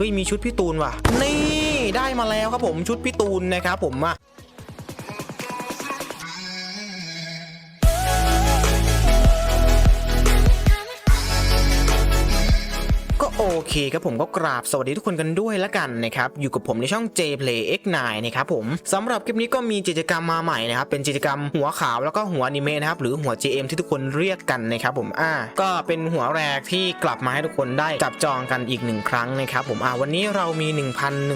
เฮ้ยมีชุดพี่ตูนว่ะ นี่ได้มาแล้วครับผมชุดพี่ตูนนะครับผมอะ โอเคครับผมก็กราบสวัสดีทุกคนกันด้วยละกันนะครับอยู่กับผมในช่อง J Play X9 นะครับผมสำหรับคลิปนี้ก็มีกิจกรรมมาใหม่นะครับเป็นกิจกรรมหัวขาวแล้วก็หัวอนิเมะนะครับหรือหัว JM ที่ทุกคนเรียกกันนะครับผมอ่าก็เป็นหัวแรกที่กลับมาให้ทุกคนได้จับจองกันอีกหนึ่งครั้งนะครับผมอ่าวันนี้เรามี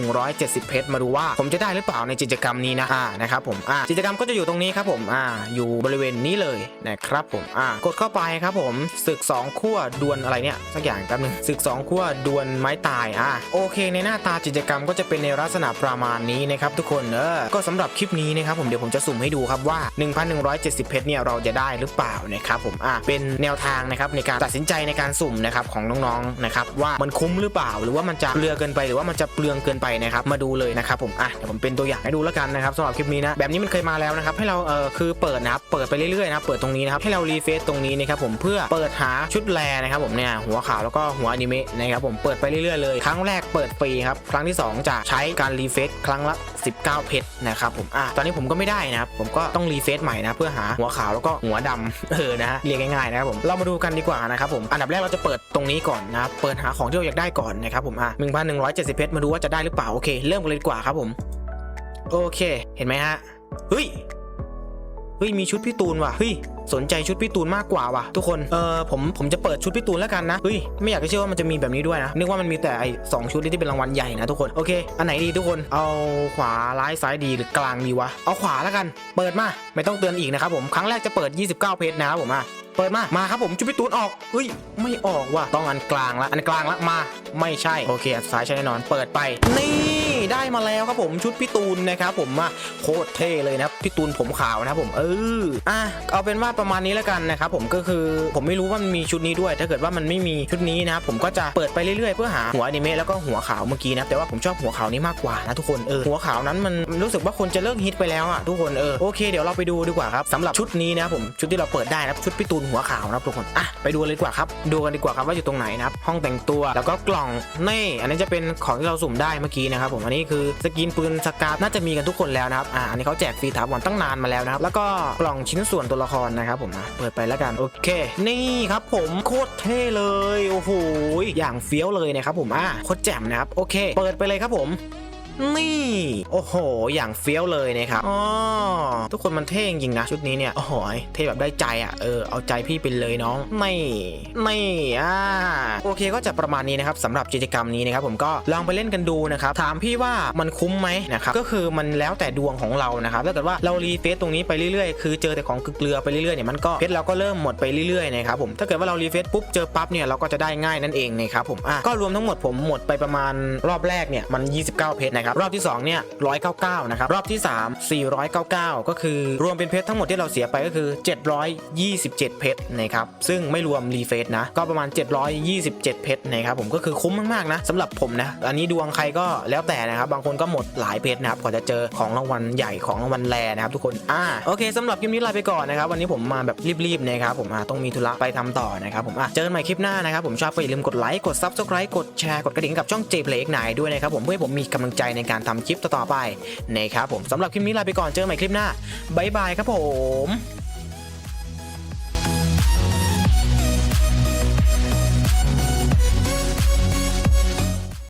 1,170 เพชรมาดูว่า ผมจะได้หรือเปล่าในกิจกรรมนี้นะอ่านะครับผมอ่ากิจกรรมก็จะอยู่ตรงนี้ครับผมอ่าอยู่บริเวณนี้เลยนะครับผมอ่ากดเข้าไปครับผมศึกสองขั้วดวลอะไรเนี่ยสักอย่างแป๊บนึงศึกสองขั้วดวลไม้ตายอ่าโอเค ในหน้าตากิจกรรมก็จะเป็นในลักษณะประมาณนี้นะครับทุกคนเออก็สำหรับคลิปนี้นะครับผมเดี๋ยวผมจะสุ่มให้ดูครับว่า 1,170 เพชรเนี่ยเราจะได้หรือเปล่านะครับผมอ่าเป็นแนวทางนะครับในการตัดสินใจในการสุ่มนะครับของน้องๆนะครับว่ามันคุ้มหรือเปล่า หรือว่ามันจะเปลือเกินไปหรือว่ามันจะเปลืองเกินไปนะครับมาดูเลยนะครับผมอะเดี๋ยวผมเป็นตัวอย่างให้ดูแล้วกันนะครับสำหรับคลิปนี้นะแบบนี้มันเคยมาแล้วนะครับให้เราเออคือเปิดนะครับเปิดไปเรื่อยๆนะครับเปิดตรงนี้นะครับให้เรารีเฟซตรงนี้นะครับผมเพื่อเปิดหาชุดแรนะครับผมเนี่ยหัวขาวแล้วก็หัวอนิเมะนะครับผมเปิดไปเรื่อยๆเลย ครั้งแรกเปิดฟรีครับ ครั้งที่ 2 จะใช้การรีเฟซครั้งละ 19 เพชรนะครับผมอะตอนนี้ผมก็ไม่ได้นะครับผมก็ต้องรีเฟซใหม่นะเพื่อหาหัวขาวแล้วก็หัวดำเออนะฮะเรียกง่ายๆนะครับผมเรามาดูกันดีกว่านะครับผมอันดับแรกเราจะเปิดตรงนี้ก่อนนะครับเปิดหาของที่เราอยากได้ก่อนนะครับผมอะ1,170 เพชรมาดูว่าจะได้หรือเปล่าโอเคเริ่มกันเลยดีกว่าครับผมโอเค เห็นไหมฮะเฮ้ย เฮ้ยมีชุดพี่ตูนว่ะเฮ้ยสนใจชุดพี่ตูนมากกว่าว่ะทุกคนเออผมผมจะเปิดชุดพี่ตูนแล้วกันนะเฮ้ยไม่อยากจะเชื่อว่ามันจะมีแบบนี้ด้วยนะนึกว่ามันมีแต่ไอ้สองชุดที่เป็นรางวัลใหญ่นะทุกคนโอเคอันไหนดีทุกคนเอาขวาร้ายซ้ายดีหรือกลางดีวะเอาขวาแล้วกัน เปิดมาไม่ต้องเตือนอีกนะครับผมครั้งแรกจะเปิด 29 เพจนะครับผมอะ เปิดมา มาครับผมชุดพี่ตูนออก เฮ้ย ไม่ออกว่ะ ต้องอันกลางละ อันกลางละมา ไม่ใช่ โอเค อันซ้ายใช่แน่นอน เปิดไป นี่ได้มาแล้วครับผมชุดพี่ตูนนะครับผมอะโคตรเท่เลยนะพี่ตูนผมขาวนะครับผมเอออะเอาเป็นว่าประมาณนี้แล้วกันนะครับผมก็คือผมไม่รู้ว่ามันมีชุดนี้ด้วย ถ้าเกิดว่ามันไม่มีชุดนี้นะครับผมก็จะเปิดไปเรื่อยๆเพื่อหาหัวอนิเมะแล้วก็หัวขาวเมื่อกี้นะแต่ว่าผมชอบหัวขาวนี้มากกว่านะทุกคนเออหัวขาวนั้นมันรู้สึกว่าคนจะเลิกฮิตไปแล้วอะทุกคนเออโอเคเดี๋ยวเราไปดูดีกว่าครับสำหรับชุดนี้นะครับผมชุดที่เราเปิดได้นะชุดพี่ตูนหัวขาวนะครับทุกคนอะไปดูเลยดีกว่าครับดูกันดีกว่าครับว่าอยู่ตรงไหนนะครับห้องแต่งตัวแล้วก็กล่องนี่อันนี้จะเป็นของที่เราสุ่มได้เมื่อกี้นะครับผมอันนี้คือสกินปืนสกาน่าจะมีกันทุกคนแล้วนะครับอ่าอันนี้เขาแจกฟรีถาวรตั้งนานมาแล้วนะครับแล้วก็กล่องชิ้นส่วนตัวละครนะครับผมอะเปิดไปแล้วกันโอเค นี่ครับผมโคตรเท่เลยโอ้โหอย่างเฟี้ยวเลยนะครับผมอะโคตรแจ่มนะครับโอเค เปิดไปเลยครับผม นี่ โอ้โห อย่างเฟี้ยวเลยนะครับอ๋อทุกคนมันเท่จริงนะชุดนี้เนี่ย โอ้โห เท่แบบได้ใจอะ เออ เอาใจพี่ไปเลยน้อง ไม่ ไม่ อ่า โอเคก็จะประมาณนี้นะครับสำหรับกิจกรรมนี้นะครับผมก็ลองไปเล่นกันดูนะครับ ถามพี่ว่ามันคุ้มไหมนะครับ ก็คือมันแล้วแต่ดวงของเรานะครับ ถ้าเกิดว่าเรารีเฟซตรงนี้ไปเรื่อยๆ คือเจอแต่ของเกลือไปเรื่อยๆเนี่ยมันก็เพชรเราก็เริ่มหมดไปเรื่อยๆนะครับผม ถ้าเกิดว่าเรารีเฟซปุ๊บเจอปั๊บเนี่ยเราก็จะได้ง่ายนั่นเองนะครับผม อะ ก็รวมทั้งหมดผมหมดไปประมาณรอบแรกเนี่ยมัน 29 เพชรนะครับรอบที่2เนี่ย199นะครับรอบที่ 3 499 ก็คือรวมเป็นเพชรทั้งหมดที่เราเสียไปก็คือ 727 เพชรนะครับซึ่งไม่รวมรีเฟซนะก็ประมาณ 727 เพชรนะครับผมก็คือคุ้มมากๆนะสำหรับผมนะอันนี้ดวงใครก็แล้วแต่นะครับบางคนก็หมดหลายเพชรนะครับกว่าจะเจอของรางวัลใหญ่ของรางวัลแรนะครับทุกคนอ่าโอเคสำหรับคลิปนี้ลาไปก่อนนะครับวันนี้ผมมาแบบรีบๆนะครับผมต้องมีธุระไปทำต่อนะครับผมอะเจอกันใหม่คลิปหน้านะครับผมชอบก็อย่าลืมกดไลค์กด subscribe กดแชร์กดกระดิ่งกับช่อง J Play X 9ด้วยนะครับผมเพื่อให้ผมมีกำลังใจในการทำคลิปต่อๆไปนะครับผมสำหรับคลิปนี้ลาไปก่อนเจอกันใหม่คลิปหน้าบ๊ายบายครับผม